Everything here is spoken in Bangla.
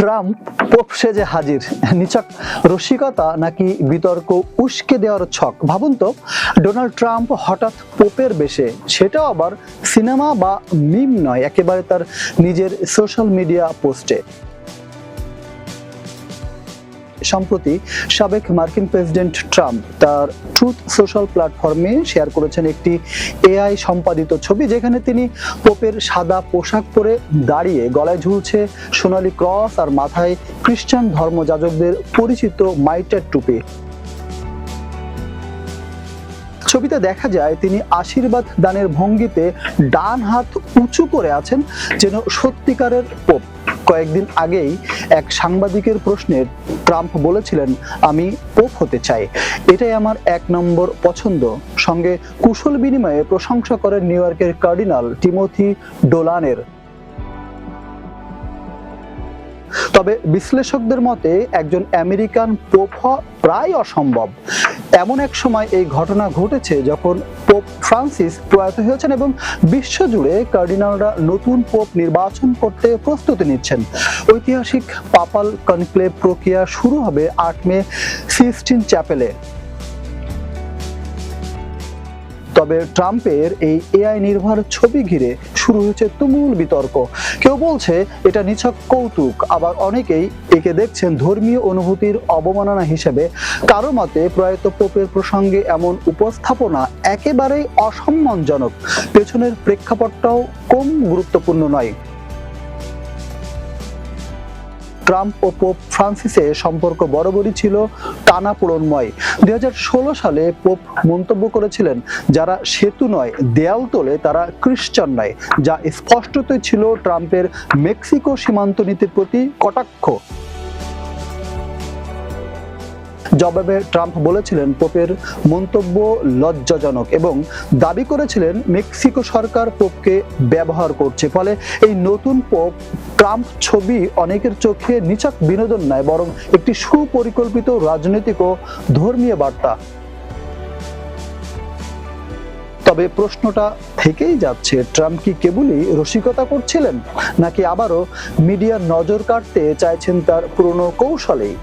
ট্রাম্প পোপ সেজে হাজির। নিচক রসিকতা নাকি বিতর্ক উস্কে দেওয়ার ছক? ভাবুন তো, ডোনাল্ড ট্রাম্প হঠাৎ পোপের বেশে, সেটাও আবার সিনেমা বা মিম নয়, একেবারে তার নিজের সোশ্যাল মিডিয়া পোস্টে। সম্প্রতি সাবেক মার্কিন প্রেসিডেন্ট ট্রাম্প তার ট্রুথ সোশ্যাল প্ল্যাটফর্মে শেয়ার করেছেন একটি এআই সম্পাদিত ছবি, যেখানে তিনি পোপের সাদা পোশাক পরে দাঁড়িয়ে গলায় ঝুলছে সোনালী ক্রস আর মাথায় খ্রিস্টান ধর্মযাজকদের পরিচিত মাইটার টুপি। ছবিতে দেখা যায়, তিনি আশীর্বাদ দানের ভঙ্গিতে ডান হাত উঁচু করে আছেন, যেন সত্যিকারের পোপ। কয়েকদিন আগেই এক সাংবাদিকের প্রশ্নের ট্রাম্প বলেছিলেন, আমি পোপ হতে চাই। এটাই আমার এক নম্বর পছন্দ। সঙ্গে কুশল বিনিময়ে প্রশংসা করেন নিউ ইয়র্কের কার্ডিনাল টিমোথি ডোলানের। তবে বিশ্লেষকদের মতে, একজন আমেরিকান পোপ হওয়া প্রায় অসম্ভব। এমন এক সময় এই ঘটনা ঘটেছে যখন পোপ ফ্রান্সিস প্রয়াত হয়েছেন এবং বিশ্বজুড়ে কার্ডিনালরা নতুন পোপ নির্বাচন করতে প্রস্তুতি নিচ্ছেন। ঐতিহাসিক পাপাল কনক্লেভ প্রক্রিয়া শুরু হবে আট মে সিস্টিন চ্যাপেলে। তবে ট্রাম্পের এই এআই নির্ভর ছবি ঘিরে শুরু হয়েছে তুমুল বিতর্ক। কেউ বলছে, এটা নিছক কৌতুক, আবার অনেকেই একে দেখছেন ধর্মীয় অনুভূতির অবমাননা হিসেবে। কারও মতে, প্রয়াত পোপের প্রসঙ্গে এমন উপস্থাপনা একেবারেই অসম্মানজনক। পেছনের প্রেক্ষাপটটাও কম গুরুত্বপূর্ণ নয়। ট্রাম্প ও পোপ ফ্রান্সিসের সম্পর্ক বরাবরই ছিল টানা পূরণময় দুই হাজার ষোলো সালে পোপ মন্তব্য করেছিলেন, যারা সেতু নয়, দেয়াল তোলে তারা খ্রিস্টান নয় যা স্পষ্টতই ছিল ট্রাম্পের মেক্সিকো সীমান্ত নীতির প্রতি কটাক্ষ। জবাবে ট্রাম্প বলেছিলেন পোপের মন্তব্য লজ্জাজনক এবং দাবি করেছিলেন মেক্সিকো সরকার পোপকে ব্যবহার করছে। ফলে এই নতুন পোপ ট্রাম্প ছবি অনেকের চোখে নিছক বিনোদন নয়, বরং একটি সুপরিকল্পিত রাজনৈতিক ও ধর্মীয় বার্তা। তবে প্রশ্নটা থেকেই যাচ্ছে, ট্রাম্প কি কেবলই রসিকতা করছিলেন নাকি আবারও মিডিয়ার নজর কাটতে চাইছেন তার পুরনো কৌশলেই?